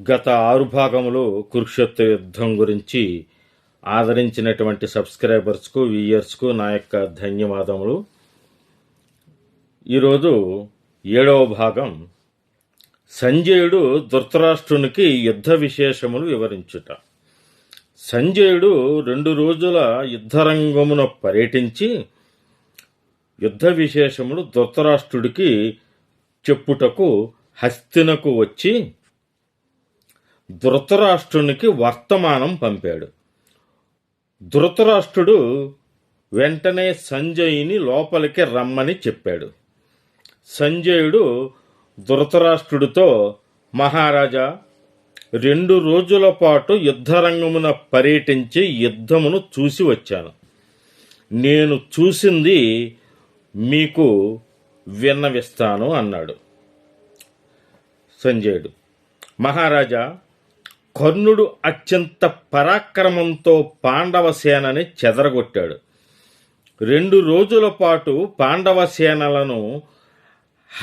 గత ఆరు భాగములు కురుక్షేత్ర యుద్ధం గురించి ఆదరించినటువంటి సబ్స్క్రైబర్స్కు వ్యూయర్స్కు నా యొక్క ధన్యవాదములు. ఈరోజు ఏడవ భాగం. సంజయుడు ధృతరాష్ట్రునికి యుద్ధ విశేషములు వివరించుట. సంజయుడు రెండు రోజుల యుద్ధరంగమున పర్యటించి యుద్ధ విశేషములు ధృతరాష్ట్రుడికి చెప్పుటకు హస్తినకు వచ్చి ధృతరాష్ట్రునికి వర్తమానం పంపాడు. ధృతరాష్ట్రుడు వెంటనే సంజయుని లోపలికి రమ్మని చెప్పాడు. సంజయుడు ధృతరాష్ట్రుడితో మహారాజా రెండు రోజుల పాటు యుద్ధరంగమున పర్యటించి యుద్ధమును చూసి వచ్చాను. నేను చూసింది మీకు విన్నవిస్తాను అన్నాడు సంజయుడు. మహారాజా కర్ణుడు అత్యంత పరాక్రమంతో పాండవ సేనని చెదరగొట్టాడు. రెండు రోజుల పాటు పాండవ సేనలను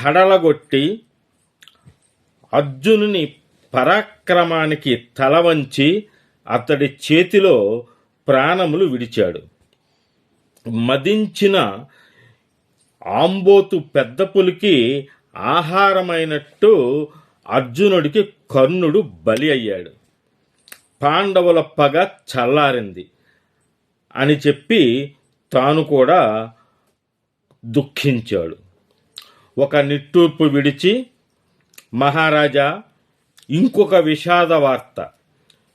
హడలగొట్టి అర్జునుని పరాక్రమానికి తల వంచి అతడి చేతిలో ప్రాణములు విడిచాడు. మదించిన ఆంబోతు పెద్ద పులికి ఆహారమైనట్టు అర్జునుడికి కర్ణుడు బలి అయ్యాడు. పాండవుల పగ చల్లారింది అని చెప్పి తాను కూడా దుఃఖించాడు. ఒక నిట్టూర్పు విడిచి మహారాజా ఇంకొక విషాద వార్త.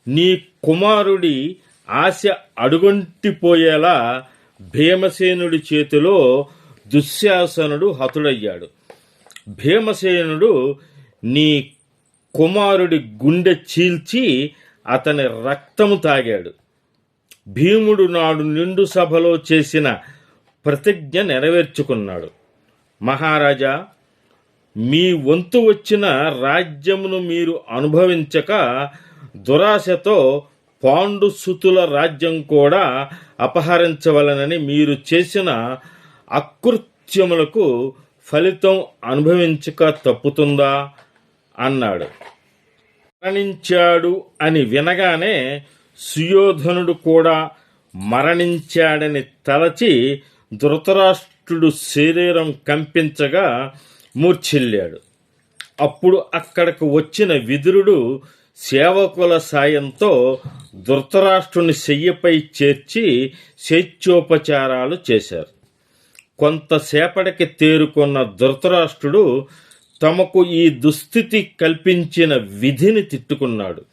నీ కుమారుడి ఆశ అడుగొంటిపోయేలా భీమసేనుడి చేతిలో దుశ్శాసనుడు హతుడయ్యాడు. భీమసేనుడు నీ కుమారుడి గుండె చీల్చి అతని రక్తము తాగాడు. భీముడు నాడు నిండు సభలో చేసిన ప్రతిజ్ఞ నెరవేర్చుకున్నాడు. మహారాజా మీ వంతు వచ్చిన రాజ్యమును మీరు అనుభవించక దురాశతో పాండుసుతుల రాజ్యం కూడా అపహరించవలనని మీరు చేసిన అకృత్యములకు ఫలితం అనుభవించక తప్పుతుందా? అన్నాడు. మరణించాడు అని వినగానే సుయోధనుడు కూడా మరణించాడని తలచి ధృతరాష్ట్రుడు శరీరం కంపించగా మూర్ఛిల్లాడు. అప్పుడు అక్కడకు వచ్చిన విదురుడు సేవకుల సాయంతో ధృతరాష్ట్రుని శయ్యపై చేర్చి శైత్యోపచారాలు చేశారు. కొంతసేపటికి తేరుకున్న ధృతరాష్ట్రుడు తమకు ఈ దుస్థితి కల్పించిన విధిని తిట్టుకున్నాడు.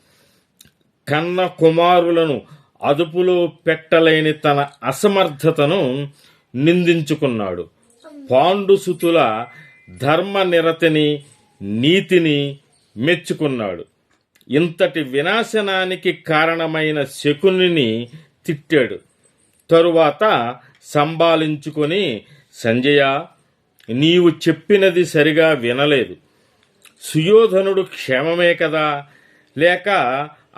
కన్న కుమారులను అదుపులో పెట్టలేని తన అసమర్థతను నిందించుకున్నాడు. పాండుసుతుల ధర్మనిరతిని నీతిని మెచ్చుకున్నాడు. ఇంతటి వినాశనానికి కారణమైన శకునిని తిట్టాడు. తరువాత సంభాలించుకొని సంజయ నీవు చెప్పినది సరిగా వినలేదు. సుయోధనుడు క్షేమమే కదా? లేక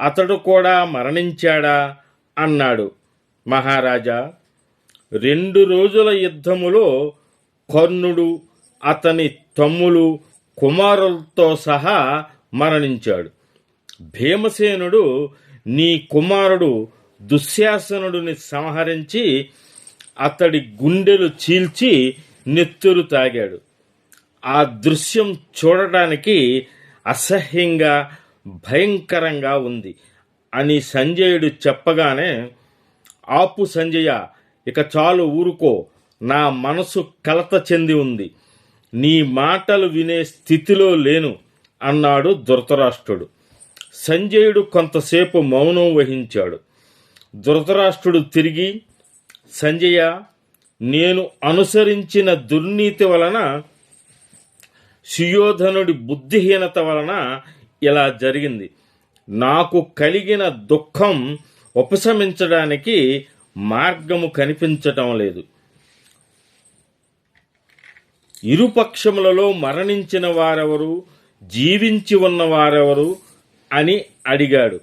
అతడు కూడా మరణించాడా? అన్నాడు మహారాజా. రెండు రోజుల యుద్ధములో కర్ణుడు అతని తమ్ములు కుమారులతో సహా మరణించాడు. భీమసేనుడు నీ కుమారుడు దుశ్శాసనుడిని సంహరించి అతడి గుండెలు చీల్చి నెత్తురు తాగాడు. ఆ దృశ్యం చూడటానికి అసహ్యంగా భయంకరంగా ఉంది అని సంజయుడు చెప్పగానే ఆపు సంజయ ఇక చాలు ఊరుకో నా మనసు కలత చెంది ఉంది. నీ మాటలు వినే స్థితిలో లేను అన్నాడు ధృతరాష్ట్రుడు. సంజయుడు కొంతసేపు మౌనం వహించాడు. ధృతరాష్ట్రుడు తిరిగి సంజయ నేను అనుసరించిన దుర్నీతి వలన సుయోధనుడి బుద్ధిహీనత వలన ఇలా జరిగింది. నాకు కలిగిన దుఃఖం ఉపశమించడానికి మార్గము కనిపించటం లేదు. ఇరుపక్షములలో మరణించిన వారెవరు జీవించి ఉన్నవారెవరు అని అడిగాడు.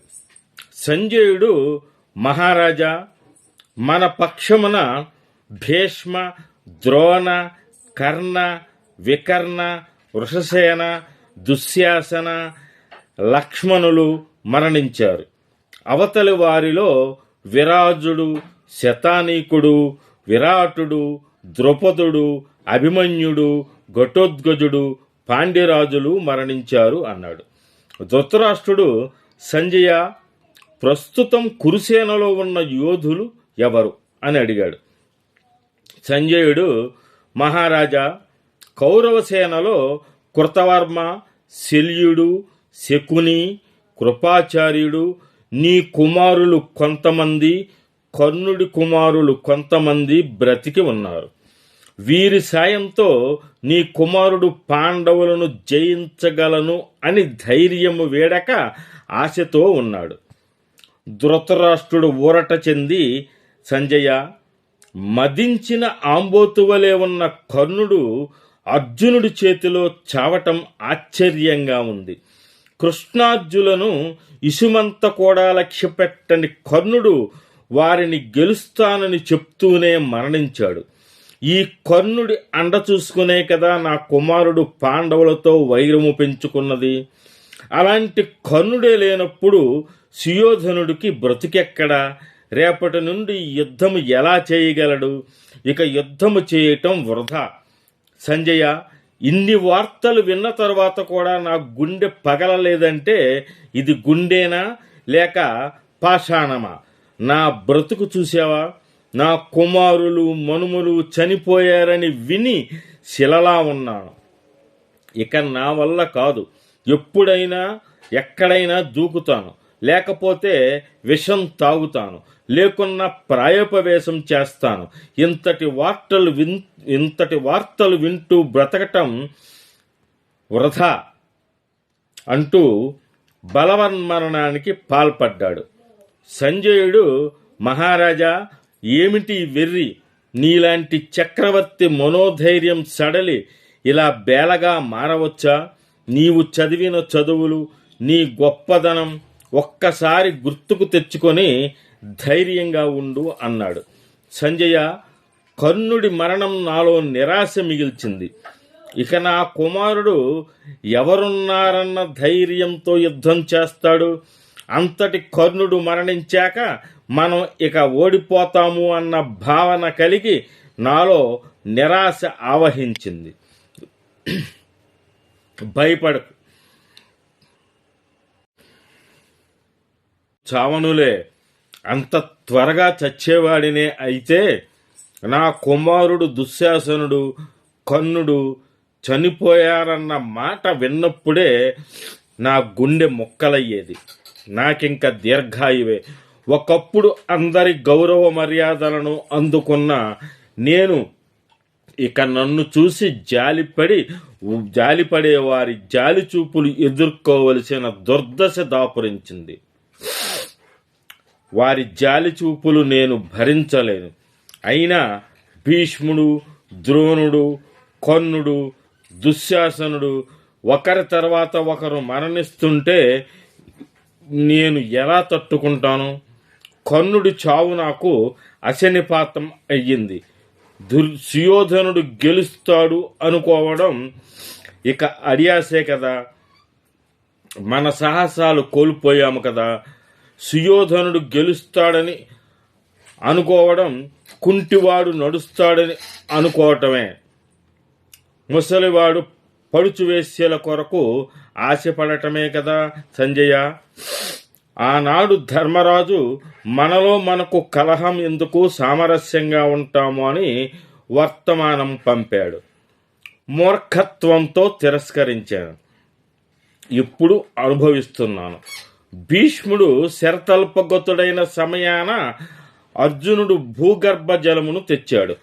సంజయుడు మహారాజా మన పక్షమున భీష్మ ద్రోణ కర్ణ వికర్ణ వృషసేన దుశ్శాసన లక్ష్మణులు మరణించారు. అవతలి వారిలో విరాజుడు శతానీకుడు విరాటుడు ద్రుపదుడు అభిమన్యుడు ఘటోద్గజుడు పాండ్యరాజులు మరణించారు అన్నాడు. ధృతరాష్ట్రుడు సంజయ ప్రస్తుతం కురుసేనలో ఉన్న యోధులు ఎవరు? అని అడిగాడు. సంజయుడు మహారాజా కౌరవ సేనలో కృతవర్మ శల్యుడు శకుని కృపాచార్యుడు నీ కుమారులు కొంతమంది కర్ణుడి కుమారులు కొంతమంది బ్రతికి ఉన్నారు. వీరి సాయంతో నీ కుమారుడు పాండవులను జయించగలను అని ధైర్యము వేడక ఆశతో ఉన్నాడు. ధృతరాష్ట్రుడు ఊరట చెంది సంజయ మదించిన ఆంబోతువలే ఉన్న కర్ణుడు అర్జునుడి చేతిలో చావటం ఆశ్చర్యంగా ఉంది. కృష్ణార్జులను ఇసుమంత కూడా లక్ష్యపెట్టని కర్ణుడు వారిని గెలుస్తానని చెప్తూనే మరణించాడు. ఈ కర్ణుడి అండ చూసుకునే కదా నా కుమారుడు పాండవులతో వైరము పెంచుకున్నది. అలాంటి కర్ణుడే లేనప్పుడు సుయోధనుడికి బ్రతికెక్కడా? రేపటి నుండి యుద్ధము ఎలా చేయగలడు? ఇక యుద్ధము చేయటం వృధా. సంజయ ఇన్ని వార్తలు విన్న తర్వాత కూడా నా గుండె పగలలేదంటే ఇది గుండెనా? లేక పాషాణమా? నా బ్రతుకు చూసావా నా కుమారులు మనుమలు చనిపోయారని విని శిలలా ఉన్నాను. ఇక నా వల్ల కాదు. ఎప్పుడైనా ఎక్కడైనా దూకుతాను. లేకపోతే విషం తాగుతాను లేకున్నా ప్రాయోపవేశం చేస్తాను. ఇంతటి వార్తలు విన్ ఇంతటి వార్తలు వింటూ బ్రతకటం వృధా అంటూ బలవన్మరణానికి పాల్పడ్డాడు. సంజయుడు మహారాజా ఏమిటి వెర్రి? నీలాంటి చక్రవర్తి మనోధైర్యం సడలి ఇలా బేలగా మారవచ్చా? నీవు చదివిన చదువులు నీ గొప్పదనం ఒక్కసారి గుర్తుకు తెచ్చుకొని ధైర్యంగా ఉండు అన్నాడు. సంజయ కర్ణుడి మరణం నాలో నిరాశ మిగిల్చింది. ఇక నా కుమారుడు ఎవరున్నారన్న ధైర్యంతో యుద్ధం చేస్తాడు. అంతటి కర్ణుడు మరణించాక మనం ఇక ఓడిపోతాము అన్న భావన కలిగి నాలో నిరాశ ఆవహించింది. భయపడకు. చావనులే అంత త్వరగా చచ్చేవాడినే అయితే నా కుమారుడు దుశ్శాసనుడు కన్నుడు చనిపోయారన్న మాట విన్నప్పుడే నా గుండె మొక్కలయ్యేది. నాకింక దీర్ఘాయువే. ఒకప్పుడు అందరి గౌరవ మర్యాదలను అందుకున్న నేను ఇక నన్ను చూసి జాలిపడి జాలిపడే వారి జాలి చూపులు ఎదుర్కోవలసిన దుర్దశ దాపురించింది. వారి జాలి చూపులు నేను భరించలేను. అయినా భీష్ముడు ద్రోణుడు కర్ణుడు దుశ్శాసనుడు ఒకరి తర్వాత ఒకరు మరణిస్తుంటే నేను ఎలా తట్టుకుంటాను? కర్ణుడి చావు నాకు అశనిపాతం అయ్యింది. దుర్ సుయోధనుడు గెలుస్తాడు అనుకోవడం ఇక అడియాసే కదా. మన సాహసాలు కోల్పోయాము కదా. సుయోధనుడు గెలుస్తాడని అనుకోవడం కుంటివాడు నడుస్తాడని అనుకోవటమే. ముసలివాడు పడుచువేశ్యల కొరకు ఆశపడటమే కదా సంజయ. ఆనాడు ధర్మరాజు మనలో మనకు కలహం ఎందుకు సామరస్యంగా ఉంటాము అని వర్తమానం పంపాడు. మూర్ఖత్వంతో తిరస్కరించాను. ఇప్పుడు అనుభవిస్తున్నాను. భీష్ముడు శరతల్పగతుడైన సమయాన అర్జునుడు భూగర్భ జలమును తెచ్చాడు.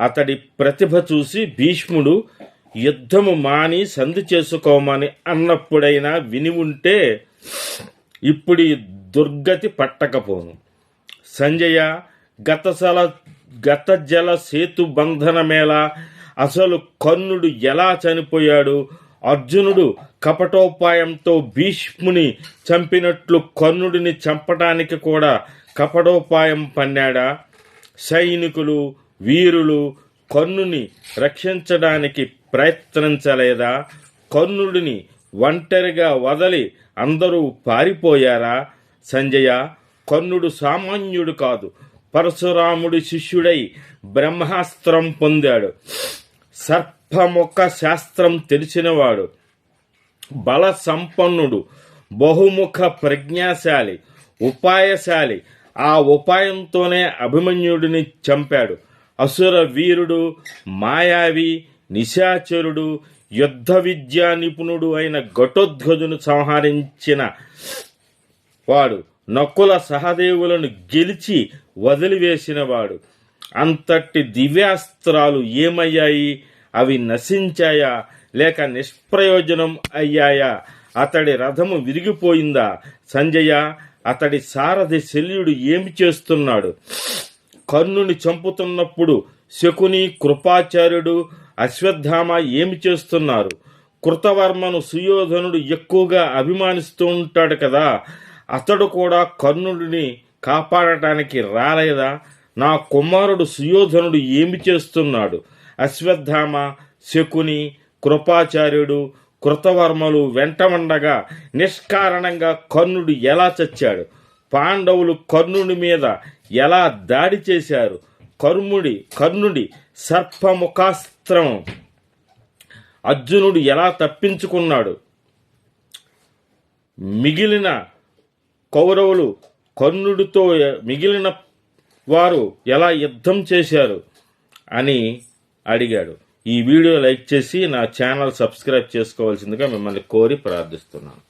అతడి ప్రతిభ చూసి భీష్ముడు యుద్ధము మాని సంధి చేసుకోమని అన్నప్పుడైనా విని ఉంటే ఇప్పుడు దుర్గతి పట్టకపోను. సంజయ గతసల గత జల సేతు బంధన మేళ అసలు కర్ణుడు ఎలా చనిపోయాడు? అర్జునుడు కపటోపాయంతో భీష్ముని చంపినట్లు కర్ణుడిని చంపడానికి కూడా కపటోపాయం పన్నాడా? సైనికులు వీరులు కర్ణుని రక్షించడానికి ప్రయత్నించలేదా కర్ణుడిని ఒంటరిగా వదలి అందరూ పారిపోయారా? సంజయ కర్ణుడు సామాన్యుడు కాదు పరశురాముడి శిష్యుడై బ్రహ్మాస్త్రం పొందాడు. సర్పముఖ శాస్త్రం తెలిసినవాడు బల సంపన్నుడు బహుముఖ ప్రజ్ఞాశాలి ఉపాయశాలి. ఆ ఉపాయంతోనే అభిమన్యుడిని చంపాడు. అసుర వీరుడు మాయావి నిశాచరుడు యుద్ధ విద్యా నిపుణుడు అయిన ఘటోద్గజును సంహరించిన వాడు నకుల సహదేవులను గెలిచి వదిలివేసినవాడు. అంతటి దివ్యాస్త్రాలు ఏమయ్యాయి? అవి నశించాయా? లేక నిష్ప్రయోజనం అయ్యాయా? అతడి రథము విరిగిపోయిందా? సంజయ అతడి సారథి శల్యుడు ఏమి చేస్తున్నాడు? కర్ణుని చంపుతున్నప్పుడు శకుని కృపాచార్యుడు అశ్వత్థామ ఏమి చేస్తున్నారు? కృతవర్మను సుయోధనుడు ఎక్కువగా అభిమానిస్తూ ఉంటాడు కదా. అతడు కూడా కర్ణుడిని కాపాడటానికి రాలేదా? నా కుమారుడు సుయోధనుడు ఏమి చేస్తున్నాడు? అశ్వత్థామ శకుని కృపాచార్యుడు కృతవర్మలు వెంటమండగా నిష్కారణంగా కర్ణుడు ఎలా చచ్చాడు? పాండవులు కర్ణుడి మీద ఎలా దాడి చేశారు? కర్ముడి కర్ణుడి సర్పముఖాస్త్రం. అర్జునుడు ఎలా తప్పించుకున్నాడు? మిగిలిన కౌరవులు కర్ణుడితో మిగిలిన వారు ఎలా యుద్ధం చేశారు? అని అడిగాడు. ఈ వీడియో లైక్ చేసి నా ఛానల్ సబ్స్క్రైబ్ చేసుకోవాల్సిందిగా మిమ్మల్ని కోరి ప్రార్థిస్తున్నాను.